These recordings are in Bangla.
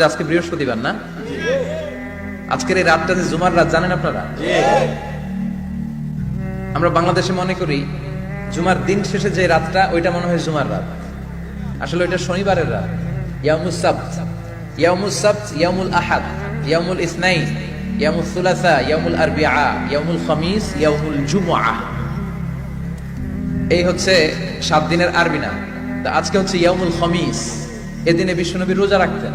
যে আজকে বৃহস্পতিবার না? আজকের এই রাতটা যে জুমার রাত, জানেন আপনারা? আমরা বাংলাদেশে মনে করি, জুমার দিন শেষে যে রাতটা, ওইটা মনে হয় জুমার রাত। আসলে ওইটা শনিবারের রাত। ইয়ামুল ইয়ামুল ইয়ামুল আহাদ ইয়ামুল ইয়ামুল সুলাসা ইয়ামুল আরবিআ ইয়ামুল খামিস ইয়ামুল জুমআ। এই হচ্ছে সাত দিনের আরবি তা আজকে হচ্ছে ইয়ামুল খমিস। এদিনে বিশ্বনবী রোজা রাখতেন।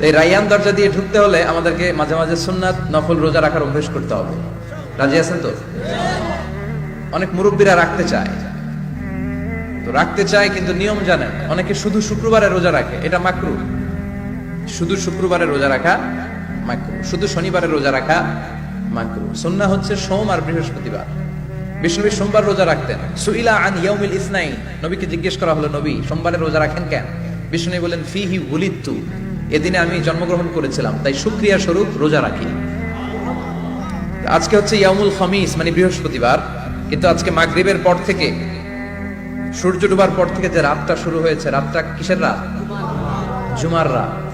এই রাইয়ান দরজা দিয়ে ঢুকতে হলে আমাদেরকে মাঝে মাঝে সুন্নাত, নফল রোজা রাখার অভ্যেস করতে হবে। রাজি আছেন তো? অনেক মুরব্বীরা রাখতে চায়। তো রাখতে চায় কিন্তু নিয়ম জানেন, অনেকে শুধু শুক্রবারে রোজা রাখে, এটা মাকরু। শুধু শুক্রবারে রোজা রাখা মাকরু, শুধু শনিবারে রোজা রাখা মাকরু। সুন্নাহ হচ্ছে সোম আর বৃহস্পতিবার। বিষ্ণবী সোমবার রোজা রাখতেন। সুইলা আন ইয়াউমিল ইসনাইন, নবীকে জিজ্ঞেস করা হলো, নবী, সোমবারে রোজা রাখেন কেন? বিষ্ণু বলেন ফিহি উলিত্তু এদিনে আমি জন্মগ্রহণ করেছিলাম, তাই সুক্রিয়া স্বরূপ রোজা রাখি। আজকে হচ্ছে ইয়ামুল খমিস মানে বৃহস্পতিবার, কিন্তু আজকে মাগরীবের পর থেকে, সূর্য ডুবার পর থেকে যে রাতটা শুরু হয়েছে, রাতটা কিসের রাত? জুমার রাত।